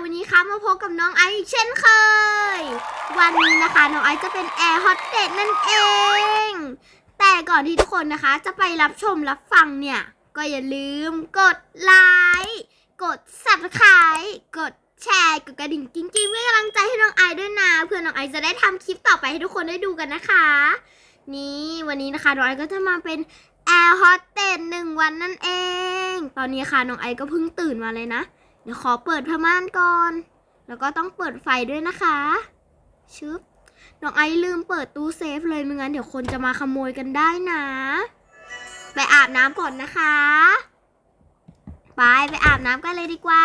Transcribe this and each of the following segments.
วันนี้คะมาพบกับน้องไอซ์อีกเช่นเคย วันนี้นะคะน้องไอซ์จะเป็นแอร์ฮอตเตสนั่นเอง แต่ก่อนที่ทุกคนนะคะ จะไปรับชมรับฟังเนี่ย ก็อย่าลืมกดไลค์กด subscribe กดแชร์กดกระดิ่งกิ๊งกิ๊งเพื่อกำลังใจให้น้องไอซ์ด้วยนะเพื่อน้องไอซ์จะได้ทำคลิปต่อไปให้ทุกคนได้ดูกันนะคะ นี่วันนี้นะคะน้องไอซ์ก็จะมาเป็นแอร์ฮอตเตสหนึ่งวันนั่นเอง ตอนนี้ค่ะน้องไอซ์ก็เพิ่งตื่นมาเลยนะ เดี๋ยวขอเปิดผ้าม่านก่อน แล้วก็ต้องเปิดไฟด้วยนะคะ ชึบ น้องไอซ์ลืมเปิดตู้เซฟเลยไม่งั้นเดี๋ยวคนจะมาขโมยกันได้นะ ไปอาบน้ำก่อนนะคะ ไปไปอาบน้ำกันเลยดีกว่า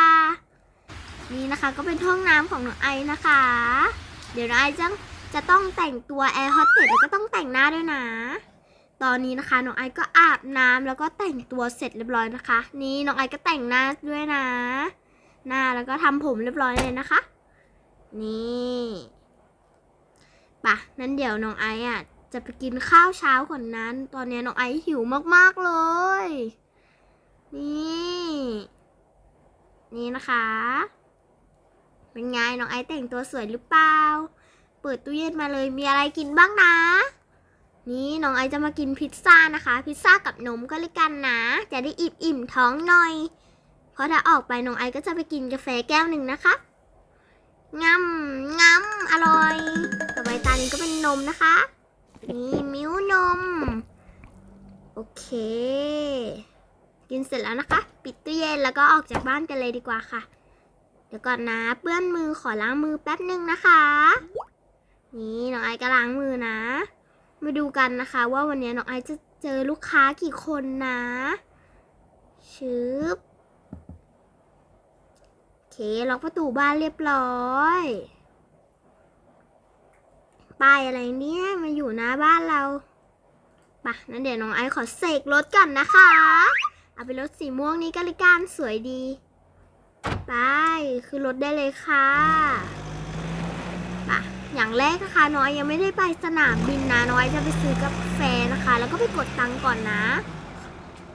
นี่นะคะก็เป็นห้องน้ำของน้องไอซ์นะคะ เดี๋ยวน้องไอซ์จะจะต้องแต่งตัวแอร์ฮอสเตสแล้วก็ต้องแต่งหน้าด้วยนะ ตอนนี้นะคะน้องไอซ์ก็อาบน้ำแล้วก็แต่งตัวเสร็จเรียบร้อยนะคะ นี่น้องไอซ์ก็แต่งหน้าด้วยนะ หน้าแล้วก็ทำผมเรียบร้อยเลยนะคะ นี่ปะนั้นเดี๋ยวน้องไอซ์อะจะไปกินข้าวเช้าก่อนนั้น ตอนนี้น้องไอซ์หิวมากๆเลย นี่ นี่นะคะ เป็นไงน้องไอซ์แต่งตัวสวยหรือเปล่า เปิดตู้เย็นมาเลยมีอะไรกินบ้างนะ นี่น้องไอซ์จะมากินพิซซ่านะคะ พิซซ่ากับนมก็เลยกันนะ จะได้อิ่มอิ่มท้องหน่อย เพราะถ้าออกไปน้องไอก็จะไปกินกาแฟแก้วหนึ่งนะคะงำงำอร่อย ต่อไปตานี้ก็เป็นนมนะคะ นี่มิ้วนม โอเค กินเสร็จแล้วนะคะ ปิดตู้เย็นแล้วก็ออกจากบ้านกันเลยดีกว่าค่ะ เดี๋ยวก่อนนะเปื้อนมือขอล้างมือแป๊บหนึ่งนะคะ นี่น้องไอก็ล้างมือนะ มาดูกันนะคะ ว่าวันนี้น้องไอจะเจอลูกค้ากี่คนนะชึบโอ เคล็อกประตูบ้านเรียบร้อยป้ายอะไรเนี่ยมาอยู่หน้าบ้านเราปะนั้นเดี๋ยวน้องไอขอเสกรถก่อนนะคะ เอาเป็นรถสีม่วงนี้ก็ลิการสวยดี ไป คือรถได้เลยค่ะปะอย่างแรกนะคะน้อยยังไม่ได้ไปสนามบินนะน้อยจะไปซื้อกาแฟนะคะ แล้วก็ไปกดตังก่อนนะ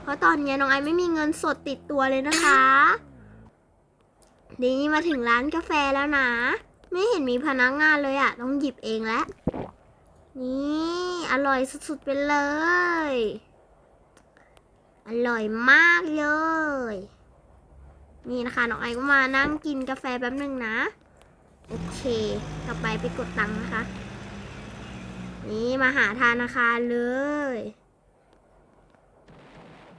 เพราะตอนนี้น้องไอไม่มีเงินสดติดตัวเลยนะคะ นี่มาถึงร้านกาแฟแล้วนะ ไม่เห็นมีพนักงานเลยอะต้องหยิบเองแล้วนี่อร่อยสุดๆไปเลย อร่อยมากเลย นี่นะคะน้องไอก็มานั่งกินกาแฟแป๊บหนึ่งนะ โอเค ต่อไปไปกดตังค์นะคะ นี่มาหาทานาคารเลย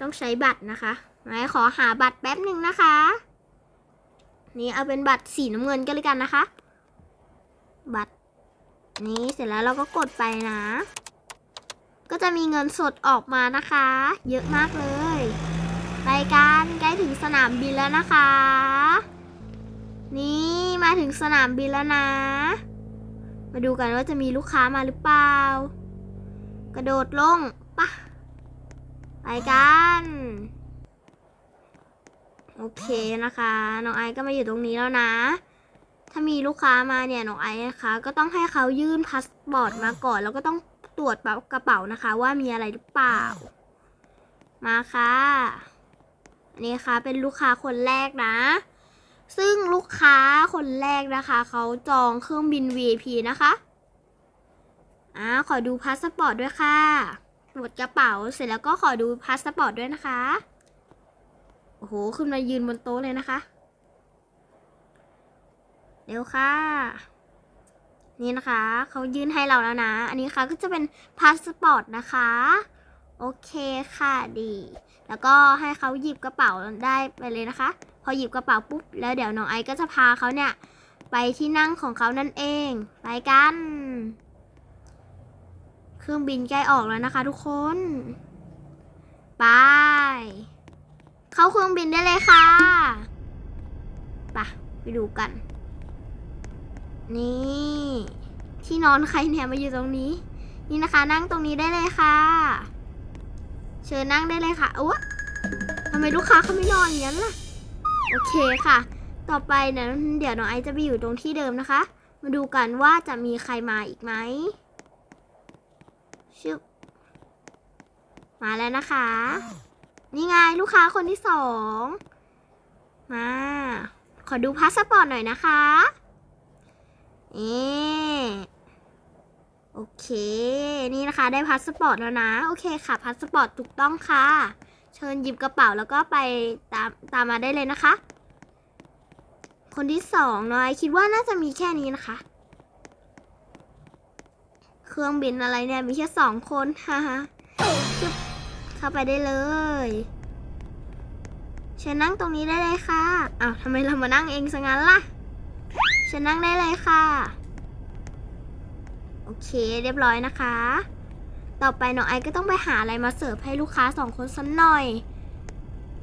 ต้องใช้บัตรนะคะไหนขอหาบัตรแป๊บหนึ่งนะคะ นี่เอาเป็นบัตรสีน้ำเงินกันเลยกันนะคะ บัตรนี้เสร็จแล้วเราก็กดไปนะ ก็จะมีเงินสดออกมานะคะ เยอะมากเลยไปกันใกล้ถึงสนามบินแล้วนะคะ นี่มาถึงสนามบินแล้วนะ มาดูกันว่าจะมีลูกค้ามาหรือเปล่า กระโดดลงปะไปกัน โอเคนะคะน้องไอซ์ก็มาอยู่ตรงนี้แล้วนะ ถ้ามีลูกค้ามาเนี่ยน้องไอซ์นะคะ ก็ต้องให้เขายื่นพาสปอร์ตมาก่อน แล้วก็ต้องตรวจกระเป๋านะคะ ว่ามีอะไรหรือเปล่า มาค่ะนนี่ค่ะเป็นลูกค้าคนแรกนะ ซึ่งลูกค้าคนแรกนะคะ เขาจองเครื่องบิน VIP นะคะอ่าขอดูพาสปอร์ตด้วยค่ะตรวจกระเป๋าเสร็จแล้วก็ขอดูพาสปอร์ตด้วยนะคะ โอ้โหขึ้นมายืนบนโต๊ะเลยนะคะ เร็วค่ะ นี่นะคะเขายื่นให้เราแล้วนะ อันนี้ค่ะก็จะเป็นพาสปอร์ตนะคะ โอเคค่ะดี แล้วก็ให้เขาหยิบกระเป๋าได้ไปเลยนะคะ พอหยิบกระเป๋าปุ๊บแล้วเดี๋ยวน้องไอซ์ก็จะพาเขาเนี่ยไปที่นั่งของเขานั่นเอง ไปกัน เครื่องบินใกล้ออกแล้วนะคะทุกคน ไป เข้าเครื่องบินได้เลยค่ะไปไปดูกัน นี่ ที่นอนใครเนี่ยมาอยู่ตรงนี้ นี่นะคะ นั่งตรงนี้ได้เลยค่ะ เชิญนั่งได้เลยค่ะอุ๊ยทำไมลูกค้าเขาไม่นอนอย่างนั้นล่ะ โอเคค่ะ ต่อไปเนี่ยเดี๋ยวน้องไอซ์จะไปอยู่ตรงที่เดิมนะคะ มาดูกันว่าจะมีใครมาอีกไหมชึบมาแล้วนะคะ นี่ไงลูกค้าคนที่สองมา ขอดูพาสปอร์ตหน่อยนะคะเอโอเค นี่นะคะได้พาสปอร์ตแล้วนะ โอเคค่ะพาสปอร์ตถูกต้องค่ะ เชิญหยิบกระเป๋าแล้วก็ไปตามตามมาได้เลยนะคะ คนที่สองน้อยคิดว่าน่าจะมีแค่นี้นะคะ เครื่องบินอะไรเนี่ยมีแค่สองคนฮ่าฮ่า เข้าไปได้เลยเชิญนั่งตรงนี้ได้เลยค่ะอ้าวทำไมเรามานั่งเองซะงั้นล่ะเชิญนั่งได้เลยค่ะ โอเคเรียบร้อยนะคะ ต่อไปน้องไอซ์ก็ต้องไปหาอะไรมาเสิร์ฟให้ลูกค้าสองคนสักหน่อย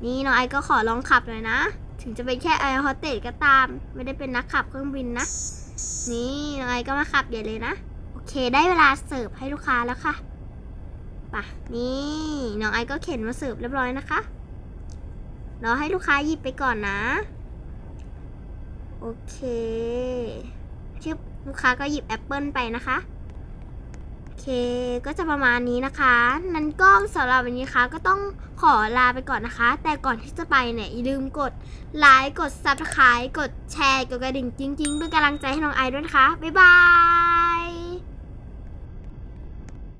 นี่น้องไอซ์ก็ขอลองขับหน่อยนะ ถึงจะเป็นแค่แอร์โฮสเตสก็ตาม ไม่ได้เป็นนักขับเครื่องบินนะ นี่น้องไอซ์ก็มาขับใหญ่เลยนะ โอเคได้เวลาเสิร์ฟให้ลูกค้าแล้วค่ะ ปะนี่น้องไอก็เข็นมาเสิร์ฟเรียบร้อยนะคะรอให้ลูกค้าหยิบไปก่อนนะ โอเคชึบลูกค้าก็หยิบแอปเปิลไปนะคะ โอเคก็จะประมาณนี้นะคะ นั้นก็สำหรับวันนี้คะก็ต้องขอลาไปก่อนนะคะ แต่ก่อนที่จะไปเนี่ยอย่าลืมกดไลค์กด subscribe กดแชร์กดกระดิ่งจริงๆเป็นกำลังใจให้น้องไอด้วยนะคะ บ๊ายบาย